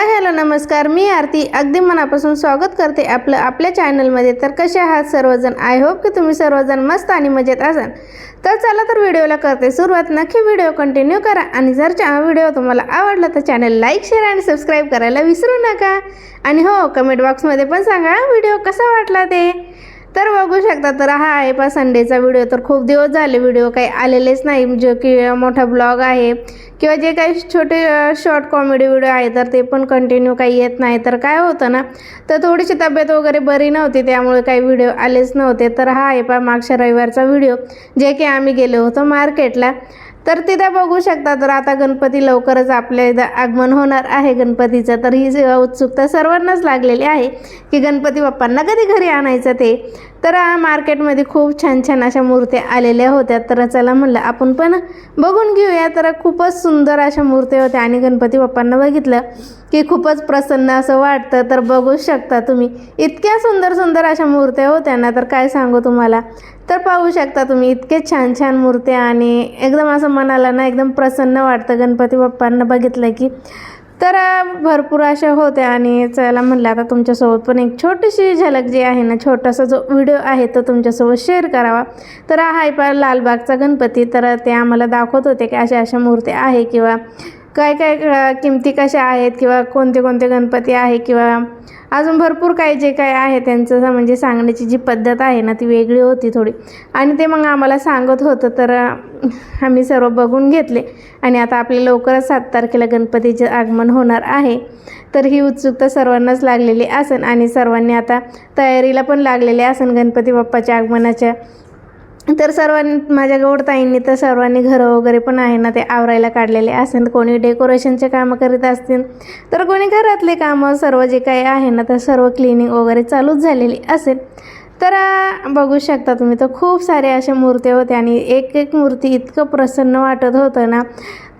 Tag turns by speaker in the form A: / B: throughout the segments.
A: Hi hello नमस्कार. मी आरती. अगदी मनापासून स्वागत करते आपलं आपल्या चॅनलमध्ये. तर कसे आहात सर्वजण? आय होप की तुम्ही सर्वजण मस्त आणि मजेत असाल. तर चला तर व्हिडिओला करते सुरुवात. नक्की व्हिडिओ कंटिन्यू करा आणि जर चा व्हिडिओ तुम्हाला आवडला तर चॅनल लाईक शेअर आणि सबस्क्राईब करायला विसरू नका. आणि हो कमेंट बॉक्समध्ये पण सांगा व्हिडिओ कसा वाटला ते. तर बघू शकता तर हा आहे पा संडेचा व्हिडिओ तर खूप दिवस झाले व्हिडिओ काही आलेलेच नाही. जो की मोठा ब्लॉग आहे. किंवा जे काही छोटे शॉर्ट कॉमेडी व्हिडिओ आहे तर ते पण कंटिन्यू काही येत नाही. तर काय होतं ना तर थोडीशी तब्येत वगैरे बरी नव्हती त्यामुळे काही व्हिडिओ आलेच नव्हते. तर हा आहे पा मागच्या रविवारचा व्हिडिओ जे की आम्ही गेलो होतो मार्केटला तर तिथं बघू शकता तर आता गणपती लवकरच आपल्या इथं आगमन होणार आहे गणपतीचं. तर ही उत्सुकता सर्वांनाच लागलेली आहे की गणपती बाप्पांना कधी घरी आणायचं ते? तर मार्केटमध्ये खूप छान छान अशा मूर्त्या आलेल्या होत्या. तर चला म्हणलं आपण पण बघून घेऊया. तर खूपच सुंदर अशा मूर्त्या होत्या आणि गणपती बाप्पांना बघितलं की खूपच प्रसन्न असं वाटतं. तर बघू शकता तुम्ही इतक्या सुंदर सुंदर अशा मूर्त्या होत्या ना. तर काय सांगू तुम्हाला? तर पाहू शकता तुम्ही इतके छान छान मूर्त्या आणि एकदम असं मनाला ना एकदम प्रसन्न वाटतं. गणपती बाप्पांना बघितलं की तर भरपूर अशा होत्या आणि चला म्हणलं आता तुमच्यासोबत पण एक छोटीशी झलक जी आहे ना छोटासा जो व्हिडिओ आहे तो तुमच्यासोबत शेअर करावा. तर हा आहे पा लालबागचा गणपती. तर ते आम्हाला दाखवत होते की अशा अशा मूर्त्या आहे किंवा काय काय किमती कशा आहेत किंवा कोणते कोणते गणपती आहे किंवा अजून भरपूर काही जे काय आहे त्यांचं म्हणजे सांगण्याची जी पद्धत आहे ना ती वेगळी होती थोडी. आणि ते मग आम्हाला सांगत होतं तर आम्ही सर्व बघून घेतले. आणि आता आपले लवकरच सात तारखेला गणपतीचे आगमन होणार आहे. तर ही उत्सुकता सर्वांनाच लागलेली असेल आणि सर्वांनी आता तयारीला पण लागलेली असेल गणपती बाप्पाच्या आगमनाच्या. तर सर्वांनी माझ्या गौडताईंनी तर सर्वांनी घरं वगैरे पण आहे ना ते आवरायला काढलेले असेल. कोणी डेकोरेशनचे कामं करीत असतील तर कोणी घरातले कामं सर्व जे काही आहे ना तर सर्व क्लिनिंग वगैरे चालूच झालेली असेल. तर बघू शकता तुम्ही तर खूप सारे अशा मूर्त्या होत्या आणि एक एक मूर्ती इतकं प्रसन्न वाटत होतं ना.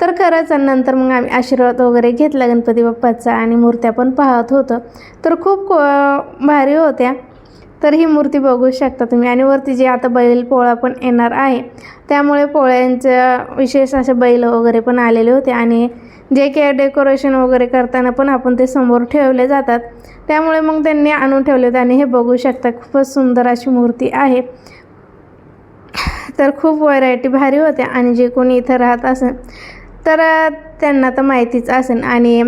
A: तर खरंच आणि नंतर मग आम्ही आशीर्वाद वगैरे घेतला गणपती बाप्पाचा आणि मूर्त्या पण पाहत होतं. तर खूप को- भारी होत्या. तर ही मूर्ती बघू शकता तुम्ही. आणि वरती जे आता बैल पोळा पण येणार आहे त्यामुळे पोळ्यांचं विशेष असे बैल वगैरे पण आलेले होते. आणि जे काही डेकोरेशन वगैरे करताना पण आपण ते समोर ठेवले जातात. त्यामुळे मग त्यांनी आणून ठेवले होते आणि हे बघू शकता खूपच सुंदर अशी मूर्ती आहे. तर खूप व्हरायटी भारी होत्या. आणि जे कोणी इथं राहत असेल तर त्यांना तर माहितीच असेल. आणि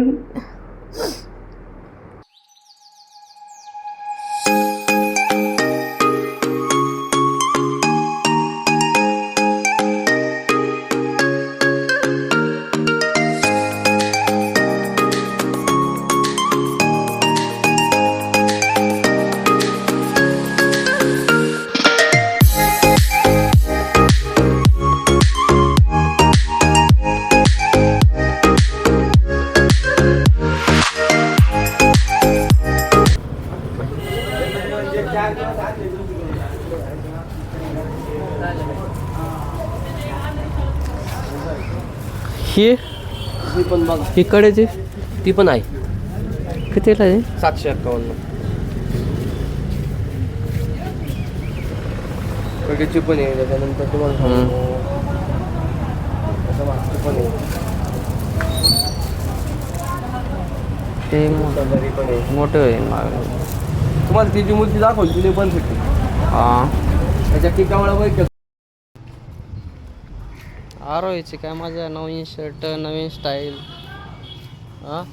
B: ही
C: पण बघा.
B: ही कडेची
C: ती पण आहे.
B: कितीला आहे?
C: सातशे एक्कावन्न. कडेची पण आहे त्याच्यानंतर तुम्हाला पण आहे.
B: ते मोठं
C: तलवारी पण आहे.
B: मोठं आहे माग.
C: तुम्हाला ती जी मूर्ती दाखवली ती पण भेटते
B: हां.
C: त्याच्या टिकावळा
B: आरोहीची काय मजा नवीन शर्ट नवीन स्टाईल हां?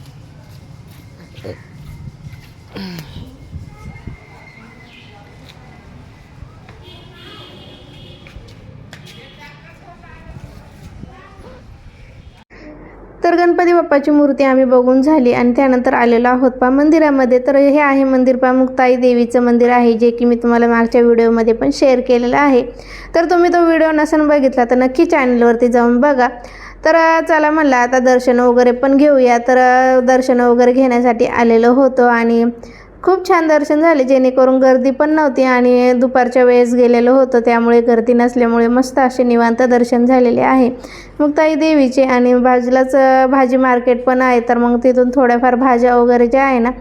A: तर गणपती बाप्पाची मूर्ती आम्ही बघून झाली आणि त्यानंतर आलेलो आहोत पा मंदिरामध्ये. तर हे आहे मंदिर पा मुक्ताई देवीचं मंदिर आहे जे की मी तुम्हाला मागच्या व्हिडिओमध्ये पण शेअर केलेलं आहे. तर तुम्ही तो व्हिडिओ नसेल बघितला तर नक्की चॅनलवरती जाऊन बघा. तर चला म्हणलं आता दर्शन वगैरे पण घेऊया. तर दर्शन वगैरे घेण्यासाठी आलेलो होतो आणि खूप छान दर्शन झाले जेणेकरून गर्दी पण नव्हती आणि दुपारच्या वेळेस गेलेलं होतं त्यामुळे गर्दी नसल्यामुळे मस्त असे निवांत दर्शन झालेले आहे. मग ताई देवीचे आणि बाजूलाच भाजी मार्केट पण आहे तर मग तिथून थोड्याफार भाज्या वगैरे ज्या आहे ना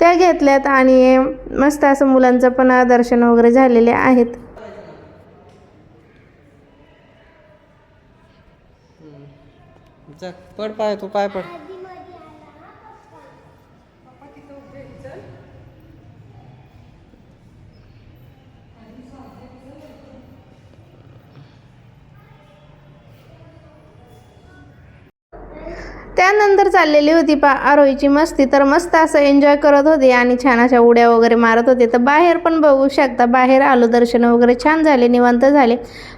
A: त्या घेतल्यात आणि मस्त असं मुलांचं पण दर्शन वगैरे झालेले आहेत.
B: पड पाय तू पाय पड
A: त्यानंतर चाललेली होती पा. आरोहीची मस्ती तर मस्त असं एन्जॉय करत होती आणि छान अशा उड्या वगैरे मारत होते. तर बाहेर पण बघू शकता. बाहेर आलो दर्शन वगैरे छान झाले निवांत झाले.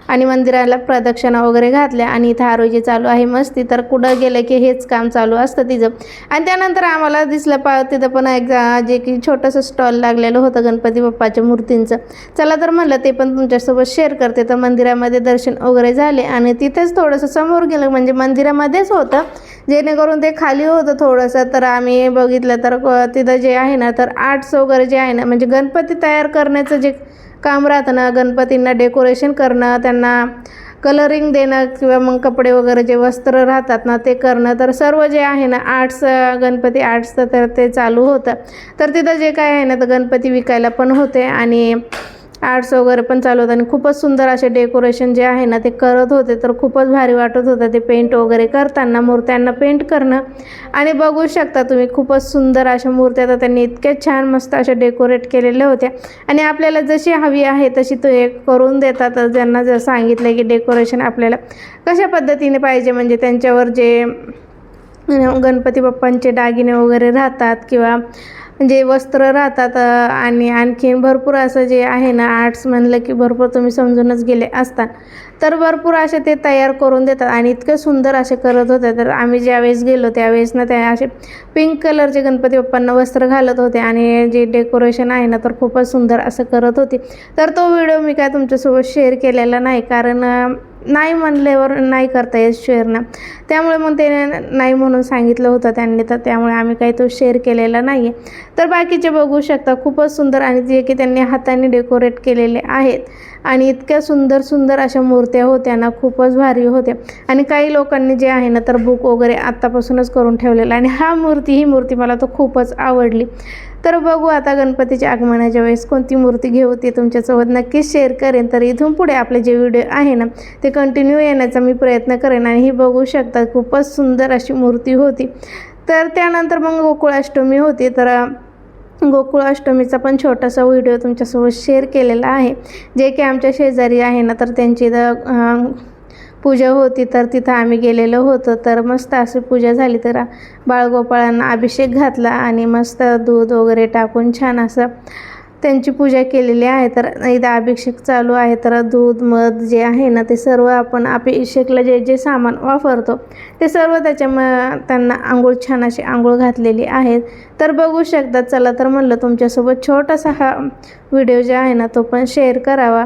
A: आणि मंदिराला प्रदक्षिणा वगैरे घातल्या आणि इथं आरोजी चालू आहे मस्ती. तर कुठं गेलं की हेच काम चालू असतं तिचं. आणि त्यानंतर आम्हाला दिसलं पा तिथं पण एक जे की छोटंसं स्टॉल लागलेलं होतं गणपती बाप्पाच्या मूर्तींचं. चला तर म्हणलं ते पण तुमच्यासोबत शेअर करते. तर मंदिरामध्ये दर्शन वगैरे झाले आणि तिथेच थोडंसं समोर गेलं. म्हणजे मंदिरामध्येच होतं. जेणेकरून ते खाली होतं थोडंसं. तर आम्ही बघितलं तर क- तिथं जे आहे ना तर आर्ट्स वगैरे जे आहे ना म्हणजे गणपती तयार करण्याचं जे काम राहतं ना गणपतींना डेकोरेशन करणं त्यांना कलरिंग देणं किंवा मग कपडे वगैरे जे वस्त्र राहतात ना ते करणं. तर सर्व जे आहे ना आर्ट्स गणपती आर्ट्सचं तर ते चालू होतं. तर तिथं जे काय आहे ना तर गणपती विकायला पण होते आणि आर्ट्स वगैरे पण चालू होतं. आणि खूपच सुंदर असे डेकोरेशन जे आहे ना ते करत होते. तर खूपच भारी वाटत होतं ते पेंट वगैरे करताना मूर्त्यांना पेंट करणं. आणि बघू शकता तुम्ही खूपच सुंदर अशा मूर्त्या तर त्यांनी इतक्या छान मस्त अशा डेकोरेट केलेल्या होत्या. आणि आपल्याला जशी हवी आहे तशी तो एक करून देतात. ज्यांना जर सांगितलं की डेकोरेशन आपल्याला कशा पद्धतीने पाहिजे म्हणजे त्यांच्यावर जे गणपती बाप्पांचे दागिने वगैरे राहतात किंवा जे वस्त्र राहतात आणि आणखीन भरपूर असं जे आहे ना आर्ट्स म्हणलं की भरपूर तुम्ही समजूनच गेले असतात तर भरपूर असे ते तयार करून देतात आणि इतकं सुंदर असे करत होते. तर आम्ही ज्यावेळेस गेलो त्यावेळेस ना त्या असे पिंक कलरचे गणपती बाप्पांना वस्त्र घालत होते आणि जे डेकोरेशन आहे ना तर खूपच सुंदर असं करत होते. तर तो व्हिडिओ मी काय तुमच्यासोबत शेअर केलेला नाही. कारण नाही म्हणल्यावर नाही करता येत शेअर ना त्यामुळे मग ते नाही म्हणून सांगितलं होतं त्यांनी तर त्यामुळे आम्ही काही तो शेअर केलेला नाही आहे तर बाकीचे बघू शकता खूपच सुंदर आणि जे की त्यांनी हाताने डेकोरेट केलेले आहेत. आणि इतक्या सुंदर सुंदर अशा मूर्त्या होत्या ना खूपच भारी होत्या. आणि काही लोकांनी जे आहे ना तर बुक वगैरे आत्तापासूनच करून ठेवलेलं आणि हा मूर्ती ही मूर्ती मला तो खूपच आवडली. तर बघू आता गणपतीच्या आगमनाच्या वेळेस कोणती मूर्ती घेऊ ती तुमच्यासोबत नक्कीच शेअर करेन. तर इथून पुढे आपले जे व्हिडिओ आहे ना ते कंटिन्यू येण्याचा मी प्रयत्न करेन. आणि ही बघू शकता खूपच सुंदर अशी मूर्ती होती. तर त्यानंतर मग गोकुळाष्टमी होती. तर गोकुळाष्टमीचा पण छोटासा व्हिडिओ तुमच्यासोबत शेअर केलेला आहे. जे की आमच्या शेजारी आहे ना तर त्यांची इथं पूजा होती तर तिथं आम्ही गेलेलो होतो. तर मस्त अशी पूजा झाली तर बाळगोपाळांना अभिषेक घातला आणि मस्त दूध वगैरे टाकून छान असं त्यांची पूजा केलेली आहे. तर इथं अभिषेक चालू आहे. तर दूध मध जे आहे ना ते सर्व आपण अभिषेकला जे जे सामान वापरतो ते सर्व त्याच्या म त्यांना आंघोळ छान अशी आंघोळ घातलेली आहेत तर बघू शकता चला तर म्हणलं तुमच्यासोबत छोटासा हा व्हिडिओ जे आहे ना तो पण शेअर करावा.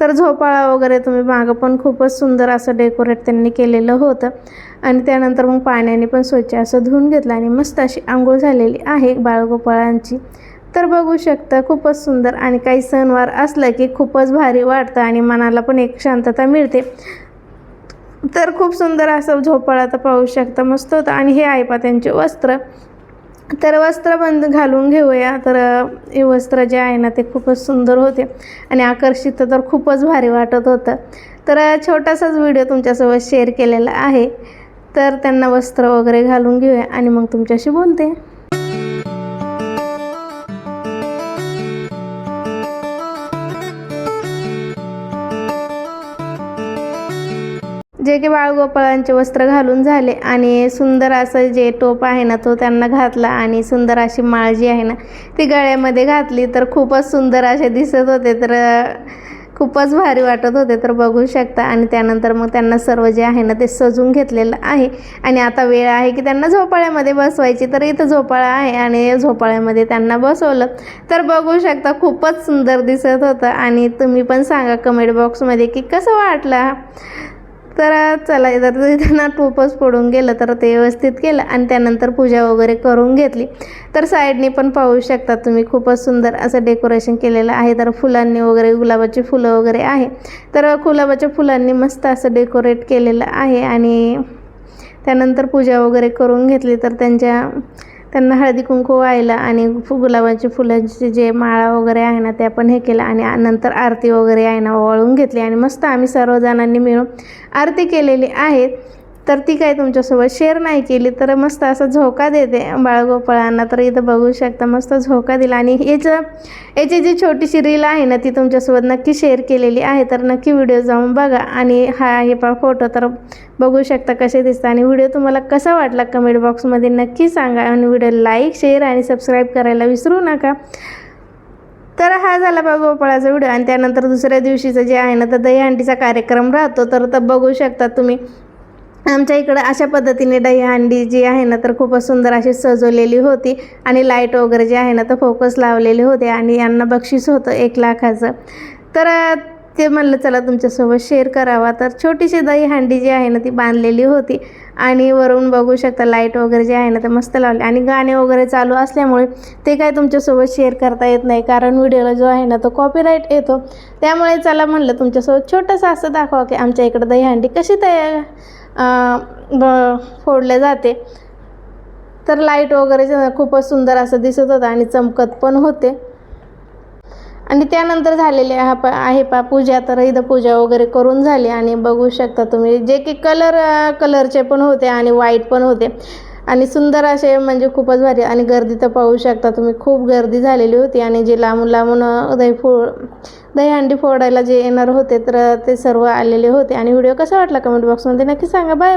A: तर झोपाळा वगैरे तुम्ही मागं पण खूपच सुंदर असं डेकोरेट त्यांनी केलेलं होतं. आणि त्यानंतर मग पाण्याने पण स्वच्छ असं धुवून घेतलं आणि मस्त अशी आंघोळ झालेली आहे बाळगोपाळांची. तर बघू शकता खूपच सुंदर आणि काही सणवार असला की खूपच भारी वाटतं आणि मनाला पण एक शांतता मिळते. तर खूप सुंदर असं झोपाळा तर पाहू शकता मस्त होतं. आणि हे आहे पा त्यांचे वस्त्र. तर वस्त्र बंद घालून घेऊया. तर हे वस्त्र जे आहे ना ते खूपच सुंदर होते आणि आकर्षित तर खूपच भारी वाटत होतं. तर छोटासाच व्हिडिओ तुमच्यासोबत शेअर केलेला आहे. तर त्यांना वस्त्र वगैरे घालून घेऊया आणि मग तुमच्याशी बोलते. जे की बाळगोपाळांचे वस्त्र घालून झाले आणि सुंदर असं जे टोप आहे ना तो त्यांना घातला आणि सुंदर अशी माळ जी आहे ना ती गळ्यामध्ये घातली तर खूपच सुंदर असे दिसत होते. तर खूपच भारी वाटत होते. तर बघू शकता. आणि त्यानंतर मग त्यांना सर्व जे आहे ना ते सजून घेतलेलं आहे. आणि आता वेळ आहे की त्यांना झोपाळ्यामध्ये बसवायची. तर इथं झोपाळा आहे आणि झोपाळ्यामध्ये त्यांना बसवलं. तर बघू शकता खूपच सुंदर दिसत होतं. आणि तुम्ही पण सांगा कमेंट बॉक्समध्ये की कसं वाटलं? तर चला जर त्यांना टोपच पडून गेलं तर ते व्यवस्थित केलं आणि त्यानंतर पूजा वगैरे करून घेतली. तर साईडने पण पाहू शकता तुम्ही खूपच सुंदर असं डेकोरेशन केलेलं आहे. तर फुलांनी वगैरे गुलाबाची फुलं वगैरे आहे. तर गुलाबाच्या फुलांनी मस्त असं डेकोरेट केलेलं आहे आणि त्यानंतर पूजा वगैरे करून घेतली. तर त्यांच्या त्यांना हळदी कुंकू वाहिलं आणि फु गुलाबाची फुलांची जे माळा वगैरे आहे ना त्या पण हे केलं आणि नंतर आरती वगैरे आहे ना ओवाळून घेतली. आणि मस्त आम्ही सर्वजणांनी मिळून आरती केलेली आहे. तर ती काय तुमच्यासोबत शेअर नाही केली तर मस्त असा झोका देते बाळगोपाळांना. तर इथं बघू शकता मस्त झोका दिला. आणि याचं याची जी छोटीशी रील आहे ना ती तुमच्यासोबत नक्की शेअर केलेली आहे. तर नक्की व्हिडिओ जाऊन बघा. आणि हा हे पा फोटो तर बघू शकता कसे दिसतं आणि व्हिडिओ तुम्हाला कसा वाटला कमेंट बॉक्समध्ये नक्की सांगा. आणि व्हिडिओ लाईक शेअर आणि सबस्क्राईब करायला विसरू नका. तर हा झाला बा गोपाळाचा व्हिडिओ आणि त्यानंतर दुसऱ्या दिवशीचं जे आहे ना तर दहीहंडीचा कार्यक्रम राहतो. तर तर बघू शकता तुम्ही आमच्या इकडं अशा पद्धतीने दहीहंडी जी आहे ना तर खूपच सुंदर अशी सजवलेली होती. आणि लाइट वगैरे जे आहे ना तर फोकस लावलेले होते आणि यांना बक्षीस होतं एक लाखाचं. तर ते म्हणलं चला तुमच्यासोबत शेअर करावा. तर छोटीशी दहीहंडी जी आहे ना ती बांधलेली होती. आणि वरून बघू शकता लाइट वगैरे जे आहे ना ते मस्त लावले. आणि गाणे वगैरे चालू असल्यामुळे ते काय तुमच्यासोबत शेअर करता येत नाही कारण व्हिडिओला जो आहे ना तो कॉपीराईट येतो. त्यामुळे चला म्हणलं तुमच्यासोबत छोटंसं असं दाखवा की आमच्या इकडं दहीहंडी कशी तयार ब फोडले जाते. तर लाइट वगैरे खूपच सुंदर असं दिसत होतं आणि चमकत पण होते. आणि त्यानंतर झालेले हा प आहे पा पूजा. तर इथं पूजा वगैरे करून झाली आणि बघू शकता तुम्ही जे की कलर कलरचे पण होते आणि व्हाईट पण होते. आणि सुंदर असे म्हणजे खूपच भारी. आणि गर्दी तर पाहू शकता तुम्ही खूप गर्दी झालेली होती. आणि जे लांबून लांबून दही फो दहीहंडी फोडायला जे येणार होते तर ते सर्व आलेले होते. आणि व्हिडिओ कसा वाटला कमेंट बॉक्समध्ये नक्की सांगा. Bye bye